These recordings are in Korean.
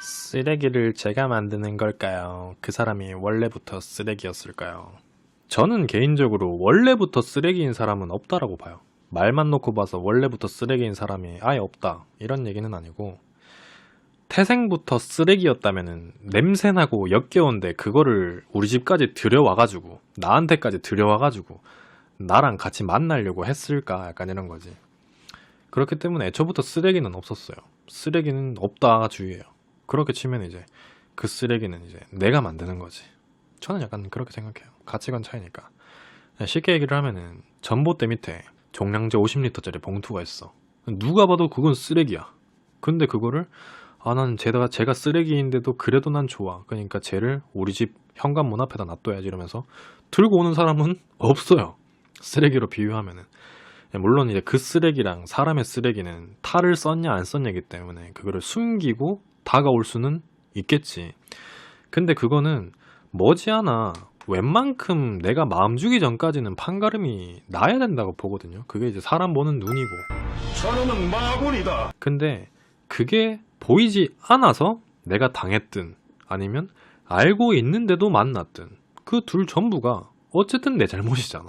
쓰레기를 제가 만드는 걸까요? 그 사람이 원래부터 쓰레기였을까요? 저는 개인적으로 원래부터 쓰레기인 사람은 없다라고 봐요. 말만 놓고 봐서 원래부터 쓰레기인 사람이 아예 없다. 이런 얘기는 아니고, 태생부터 쓰레기였다면은 냄새나고 역겨운데 그거를 우리 집까지 들여와가지고, 나한테까지 들여와가지고, 나랑 같이 만나려고 했을까? 약간 이런 거지. 그렇기 때문에 애초부터 쓰레기는 없었어요. 쓰레기는 없다 주의예요. 그렇게 치면 이제 그 쓰레기는 이제 내가 만드는 거지. 저는 약간 그렇게 생각해요. 가치관 차이니까. 쉽게 얘기를 하면은 전봇대 밑에 종량제 50리터짜리 봉투가 있어. 누가 봐도 그건 쓰레기야. 근데 그거를 아, 난 제가, 제가 쓰레기인데도 그래도 난 좋아. 그러니까 쟤를 우리 집 현관문 앞에다 놔둬야지 이러면서 들고 오는 사람은 없어요. 쓰레기로 비유하면은. 물론 이제 그 쓰레기랑 사람의 쓰레기는 탈을 썼냐 안 썼냐기 때문에 그거를 숨기고 다가올 수는 있겠지. 근데 그거는 머지않아 웬만큼 내가 마음 주기 전까지는 판가름이 나야 된다고 보거든요. 그게 이제 사람 보는 눈이고. 저놈은 마군이다. 근데 그게 보이지 않아서 내가 당했든 아니면 알고 있는데도 만났든 그 둘 전부가 어쨌든 내 잘못이잖아.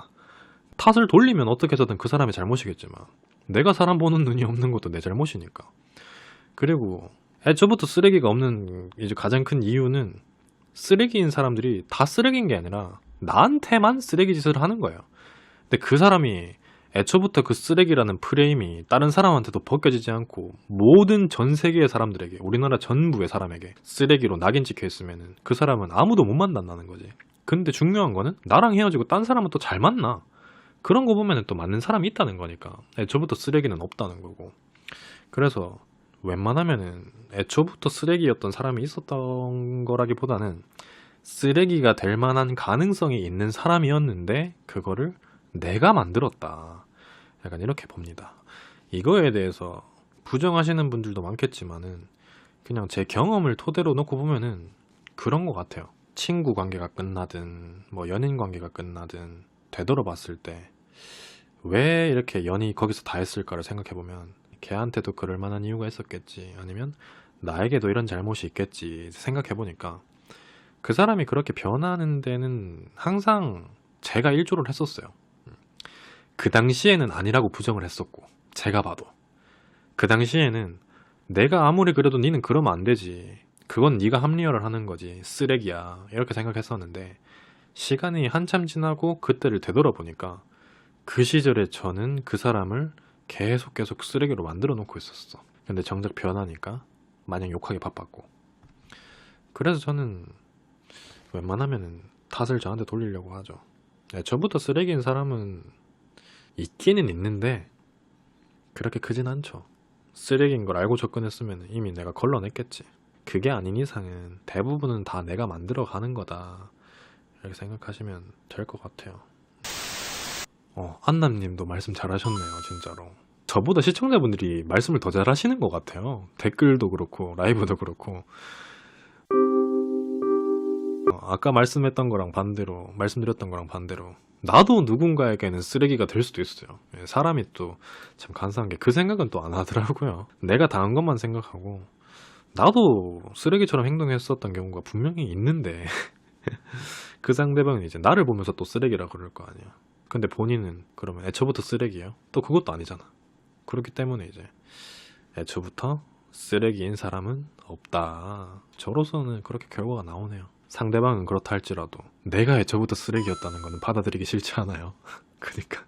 탓을 돌리면 어떻게 해서든 그 사람의 잘못이겠지만 내가 사람 보는 눈이 없는 것도 내 잘못이니까. 그리고 애초부터 쓰레기가 없는 이제 가장 큰 이유는 쓰레기인 사람들이 다 쓰레기인 게 아니라 나한테만 쓰레기 짓을 하는 거예요. 근데 그 사람이 애초부터 그 쓰레기라는 프레임이 다른 사람한테도 벗겨지지 않고 모든 전 세계의 사람들에게 우리나라 전부의 사람에게 쓰레기로 낙인 찍혀 있으면 그 사람은 아무도 못 만난다는 거지. 근데 중요한 거는 나랑 헤어지고 딴 사람은 또 잘 만나. 그런 거 보면 또 맞는 사람이 있다는 거니까 애초부터 쓰레기는 없다는 거고. 그래서 웬만하면은 애초부터 쓰레기였던 사람이 있었던 거라기보다는 쓰레기가 될 만한 가능성이 있는 사람이었는데 그거를 내가 만들었다. 약간 이렇게 봅니다. 이거에 대해서 부정하시는 분들도 많겠지만은 그냥 제 경험을 토대로 놓고 보면은 그런 것 같아요. 친구 관계가 끝나든 뭐 연인 관계가 끝나든 되돌아봤을 때 왜 이렇게 연이 거기서 다 했을까를 생각해 보면 걔한테도 그럴 만한 이유가 있었겠지. 아니면 나에게도 이런 잘못이 있겠지. 생각해 보니까. 그 사람이 그렇게 변하는 데는 항상 제가 일조를 했었어요. 그 당시에는 아니라고 부정을 했었고 제가 봐도. 그 당시에는 내가 아무리 그래도 니는 그러면 안 되지. 그건 네가 합리화를 하는 거지. 쓰레기야. 이렇게 생각했었는데 시간이 한참 지나고 그때를 되돌아보니까 그 시절에 저는 그 사람을 계속 계속 쓰레기로 만들어 놓고 있었어 근데 정작 변하니까 마냥 욕하기 바빴고 그래서 저는 웬만하면은 탓을 저한테 돌리려고 하죠 네, 저부터 쓰레기인 사람은 있기는 있는데 그렇게 크진 않죠. 쓰레기인 걸 알고 접근했으면 이미 내가 걸러냈겠지. 그게 아닌 이상은 대부분은 다 내가 만들어 가는 거다. 이렇게 생각하시면 될 것 같아요. 어, 안남님도 말씀 잘하셨네요, 진짜로. 저보다 시청자분들이 말씀을 더 잘하시는 것 같아요. 댓글도 그렇고 라이브도 그렇고. 어, 아까 말씀했던 거랑 반대로 말씀드렸던 거랑 반대로 나도 누군가에게는 쓰레기가 될 수도 있어요. 예, 사람이 또 참 간사한 게 그 생각은 또 안 하더라고요. 내가 당한 것만 생각하고 나도 쓰레기처럼 행동했었던 경우가 분명히 있는데 그 상대방은 이제 나를 보면서 또 쓰레기라 그럴 거 아니야. 근데 본인은 그러면 애초부터 쓰레기예요? 또 그것도 아니잖아. 그렇기 때문에 이제 애초부터 쓰레기인 사람은 없다. 저로서는 그렇게 결과가 나오네요. 상대방은 그렇다 할지라도 내가 애초부터 쓰레기였다는 거는 받아들이기 싫지 않아요. 그니까.